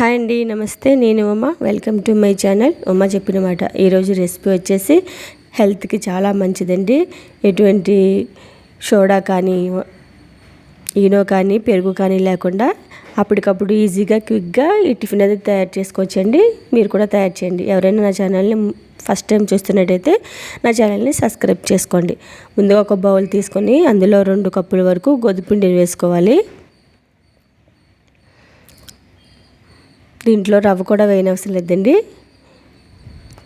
Hi అండి నమస్తే. నేను Uma. Welcome to my channel Uma చెప్పిన మాట. ఈరోజు రెసిపీ వచ్చేసి హెల్త్కి చాలా మంచిదండి. ఎటువంటి సోడా కానీ ఈనో కానీ పెరుగు కానీ లేకుండా అప్పటికప్పుడు ఈజీగా క్విక్గా ఈ టిఫిన్ అనేది తయారు చేసుకోవచ్చండి. మీరు కూడా తయారు చేయండి. ఎవరైనా నా ఛానల్ని ఫస్ట్ టైం చూస్తున్నట్టయితే నా ఛానల్ని సబ్స్క్రైబ్ చేసుకోండి. ముందుగా ఒక బౌల్ తీసుకొని అందులో రెండు కప్పుల వరకు గోధుమపిండిని వేసుకోవాలి. దీంట్లో రవ్వ కూడా వేయనవసరం లేదండి.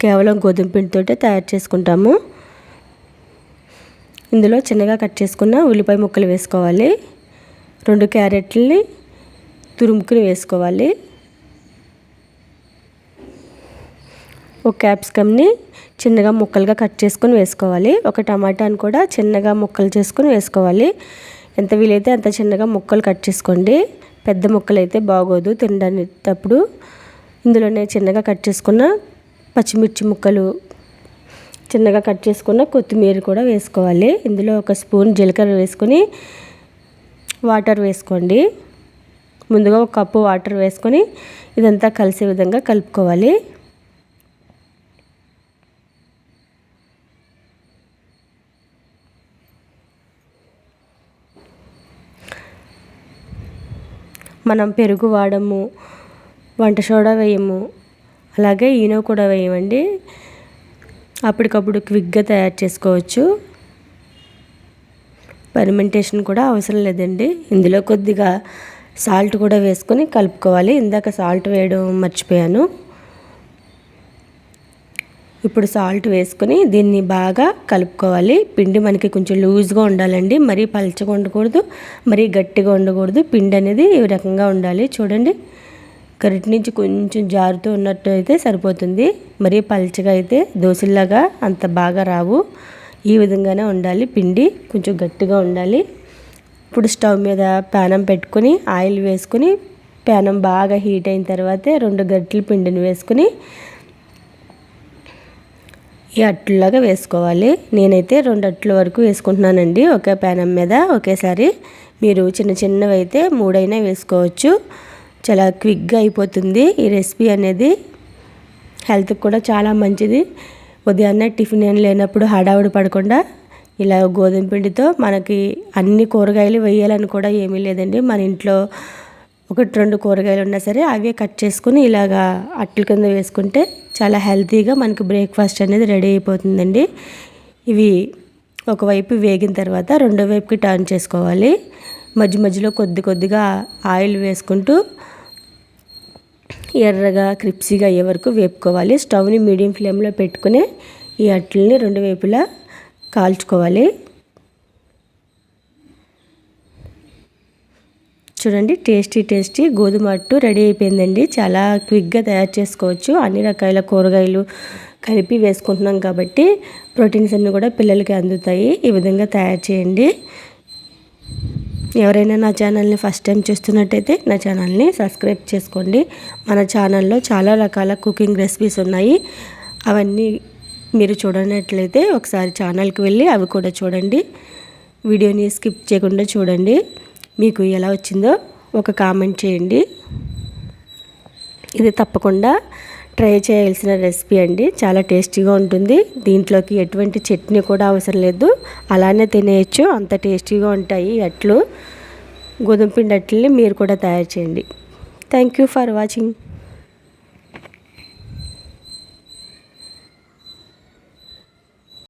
కేవలం గోధుమ పిండితోటే తయారు చేసుకుంటాము. ఇందులో చిన్నగా కట్ చేసుకున్న ఉల్లిపాయ ముక్కలు వేసుకోవాలి. రెండు క్యారెట్లని తురుముకుని వేసుకోవాలి. ఒక క్యాప్సికమ్ని చిన్నగా ముక్కలుగా కట్ చేసుకొని వేసుకోవాలి. ఒక టమాటాని కూడా చిన్నగా ముక్కలు చేసుకొని వేసుకోవాలి. ఎంత వీలైతే అంత చిన్నగా ముక్కలు కట్ చేసుకోండి. పెద్ద ముక్కలు అయితే బాగోదు తినడానికి ఇందులోనే చిన్నగా కట్ చేసుకున్న పచ్చిమిర్చి ముక్కలు చిన్నగా కట్ చేసుకున్న కొత్తిమీర కూడా వేసుకోవాలి. ఇందులో ఒక స్పూన్ జీలకర్ర వేసుకొని వాటర్ వేసుకోండి. ముందుగా ఒక కప్పు వాటర్ వేసుకొని ఇదంతా కలిసే విధంగా కలుపుకోవాలి. మనం పెరుగు వాడము వంట సోడా వేయము అలాగే ఈనో కూడా వేయమండి. అప్పటికప్పుడు క్విక్గా తయారు చేసుకోవచ్చు. పర్మెంటేషన్ కూడా అవసరం లేదండి. ఇందులో కొద్దిగా సాల్ట్ కూడా వేసుకొని కలుపుకోవాలి. ఇందాక సాల్ట్ వేయడం మర్చిపోయాను. ఇప్పుడు సాల్ట్ వేసుకుని దీన్ని బాగా కలుపుకోవాలి. పిండి మనకి కొంచెం లూజ్గా ఉండాలండి. మరీ పలచగా ఉండకూడదు మరీ గట్టిగా ఉండకూడదు. పిండి అనేది ఈ రకంగా ఉండాలి. చూడండి కరెక్ట్ నుంచి కొంచెం జారుతూ ఉన్నట్టు అయితే సరిపోతుంది. మరీ పలచగా అయితే దోశలాగా అంత బాగా రావు. ఈ విధంగానే ఉండాలి పిండి. కొంచెం గట్టిగా ఉండాలి. ఇప్పుడు స్టవ్ మీద ప్యానం పెట్టుకొని ఆయిల్ వేసుకొని ప్యానం బాగా హీట్ అయిన తర్వాత రెండు గట్టిల పిండిని వేసుకొని ఈ అట్లులాగా వేసుకోవాలి. నేనైతే రెండు అట్ల వరకు వేసుకుంటున్నానండి. ఒకే ప్యానం మీద ఒకేసారి మీరు చిన్న చిన్నవి అయితే మూడైనా వేసుకోవచ్చు. చాలా క్విక్గా అయిపోతుంది. ఈ రెసిపీ అనేది హెల్త్కి కూడా చాలా మంచిది. ఉదయాన్నే టిఫిన్ ఏం లేనప్పుడు హడావుడి పడకుండా ఇలా గోధుమ పిండితో మనకి అన్ని కూరగాయలు వేయాలని కూడా ఏమీ లేదండి. మన ఇంట్లో ఒకటి రెండు కూరగాయలు ఉన్నా సరే అవే కట్ చేసుకుని ఇలాగా అట్ల కింద వేసుకుంటే చాలా హెల్తీగా మనకి బ్రేక్ఫాస్ట్ అనేది రెడీ అయిపోతుందండి. ఇవి ఒకవైపు వేగిన తర్వాత రెండో వైపుకి టర్న్ చేసుకోవాలి. మధ్య మధ్యలో కొద్ది కొద్దిగా ఆయిల్ వేసుకుంటూ ఎర్రగా క్రిప్సీగా అయ్యే వరకు వేపుకోవాలి. స్టవ్ని మీడియం ఫ్లేమ్లో పెట్టుకుని ఈ అట్లని రెండు వైపులా కాల్చుకోవాలి. చూడండి టేస్టీ టేస్టీ గోధుమ అట్టు రెడీ అయిపోయిందండి. చాలా క్విక్గా తయారు చేసుకోవచ్చు. అన్ని రకాల కూరగాయలు కలిపి వేసుకుంటున్నాం కాబట్టి ప్రోటీన్స్ అన్నీ కూడా పిల్లలకి అందుతాయి. ఈ విధంగా తయారు చేయండి. ఎవరైనా నా ఛానల్ని ఫస్ట్ టైం చూస్తున్నట్టయితే నా ఛానల్ని సబ్స్క్రైబ్ చేసుకోండి. మన ఛానల్లో చాలా రకాల కుకింగ్ రెసిపీస్ ఉన్నాయి. అవన్నీ మీరు చూడనట్లయితే ఒకసారి ఛానల్కి వెళ్ళి అవి కూడా చూడండి. వీడియోని స్కిప్ చేయకుండా చూడండి. మీకు ఎలా వచ్చిందో ఒక కామెంట్ చేయండి. ఇది తప్పకుండా ట్రై చేయాల్సిన రెసిపీ అండి. చాలా టేస్టీగా ఉంటుంది. దీంట్లోకి ఎటువంటి చట్నీ కూడా అవసరం లేదు. అలానే తినేయచ్చు. అంత టేస్టీగా ఉంటాయి అట్లు. గోధుమ పిండి అట్లని మీరు కూడా తయారు చేయండి. Thank you for watching